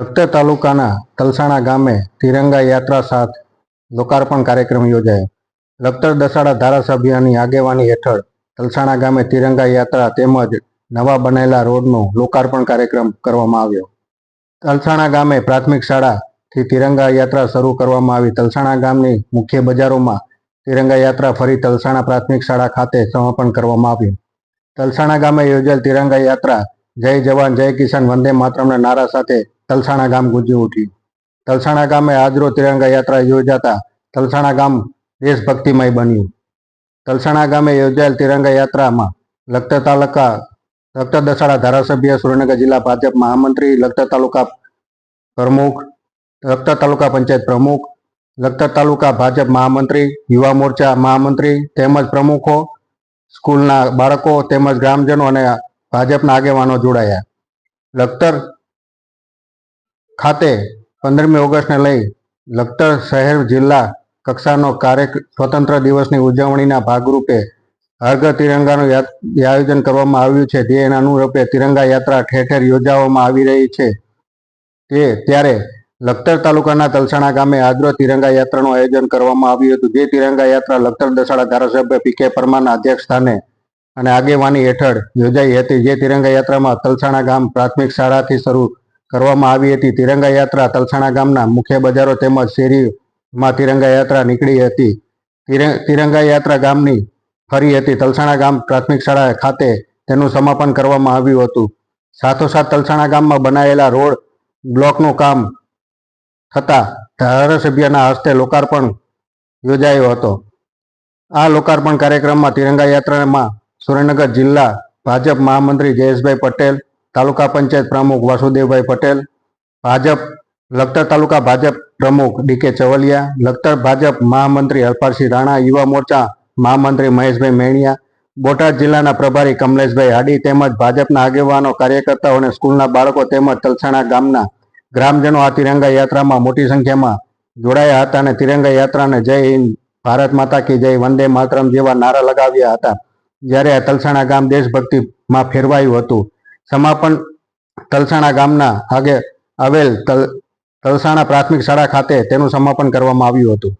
લખતર તાલુકાના તલસાણા ગામે તિરંગા યાત્રા સાથ લોકાર્પણ કાર્યક્રમ યોજાયો. લખતર દસાડા ધારાસભ્યની આગેવાની હેઠળ તલસાણા ગામે તિરંગા યાત્રા તેમજ નવા બનેલા રોડનો લોકાર્પણ કાર્યક્રમ કરવામાં આવ્યો. તલસાણા ગામે પ્રાથમિક શાળાથી તિરંગા યાત્રા શરૂ કરવામાં આવી. તલસાણા ગામની મુખ્ય બજારોમાં તિરંગા યાત્રા ફરી તલસાણા પ્રાથમિક શાળા ખાતે સમાપન કરવામાં આવ્યું. તલસાણા ગામે યોજાયેલ તિરંગા યાત્રા જય જવાન, જય કિસાન, વંદે માતરમના નારા સાથે તલસાણા ગામ ગુંજી ઉઠ્યું. તલસાણા ગામે આજરો તિરંગા યાત્રા યોજાતા તલસાણા ગામ દેશભક્તિમય બન્યું. તલસાણા ગામે યોજાયેલ તિરંગા યાત્રામાં લખતર તાલુકા, લખતર દસાડા ધારાસભ્ય, સુરેન્દ્રનગર જિલ્લા ભાજપ મહામંત્રી, લખતર તાલુકા પ્રમુખ, લખતર તાલુકા પંચાયત પ્રમુખ, લખતર તાલુકા ભાજપ મહામંત્રી, યુવા મોરચા મહામંત્રી, તેમજ પ્રમુખો, સ્કૂલના બાળકો, તેમજ ગ્રામજનો અને ભાજપના આગેવાનો જોડાયા. લખતર ખાતે પંદરમી ઓગસ્ટને લઈ લખતર શહેર જિલ્લા કક્ષાનો કાર્ય સ્વતંત્ર દિવસની ઉજવણીના ભાગરૂપે હર ઘર તિરંગાનું આયોજન કરવામાં આવ્યું છે. તે એના અનુરૂપે તિરંગા યાત્રા ઠેર ઠેર યોજાવામાં આવી રહી છે. તે ત્યારે લખતર તાલુકાના તલસાણા ગામે આજરોજ તિરંગા યાત્રાનું આયોજન કરવામાં આવ્યું હતું. જે તિરંગા યાત્રા લખતર દસાડા ધારાસભ્ય પી કે પરમારના અધ્યક્ષ સ્થાને અને આગેવાની હેઠળ યોજાઈ હતી, જે તિરંગા યાત્રામાં તલસાણા ગામ પ્રાથમિક શાળાથી શરૂ કરવામાં આવી હતી. તિરંગા યાત્રા તલસાણા ગામના મુખ્ય બજારો તેમજ શેરીમાં તિરંગા યાત્રા નીકળી હતી. તિર- તિરંગા યાત્રા ગામની ફરી હતી. તલસાણા ગામ પ્રાથમિક શાળા ખાતે તેનું સમાપન કરવામાં આવ્યું હતું. સાથોસાથ તલસાણા ગામમાં બનાવેલા રોડ બ્લોકનું કામ થતા ધારાસભ્યના હસ્તે લોકાર્પણ યોજાયો હતો. આ લોકાર્પણ કાર્યક્રમમાં તિરંગા યાત્રામાં સુરેન્દ્રનગર જિલ્લા ભાજપ મહામંત્રી જયેશભાઈ પટેલ, તાલુકા પંચાયત પ્રમુખ વાસુદેવભાઈ પટેલ, ભાજપ, લખતર તાલુકા ભાજપ પ્રમુખ ડીકે ચવલિયા, લખતર ભાજપ મહામંત્રી હરપાલસિંહ રાણા, યુવા મોરચા મહામંત્રી મહેશભાઈ મેણિયા, બોટાદ જિલ્લાના પ્રભારી કમલેશભાઈ હાડી તેમજ ભાજપના આગેવાનો, કાર્યકર્તાઓ અને સ્કૂલના બાળકો તેમજ તલસાણા ગામના ગ્રામજનો આ તિરંગા યાત્રામાં મોટી સંખ્યામાં જોડાયા હતા અને તિરંગા યાત્રાને જય હિન્દ, ભારત માતા કી જય, વંદે માતરમ જેવા નારા લગાવ્યા હતા. જ્યારે આ તલસાણા ગામ દેશભક્તિમાં ફેરવાયું હતું. સમાપન તલસાણા ગામના આગે આવેલ તલ તલસાણા પ્રાથમિક શાળા ખાતે તેનું સમાપન કરવામાં આવ્યું હતું.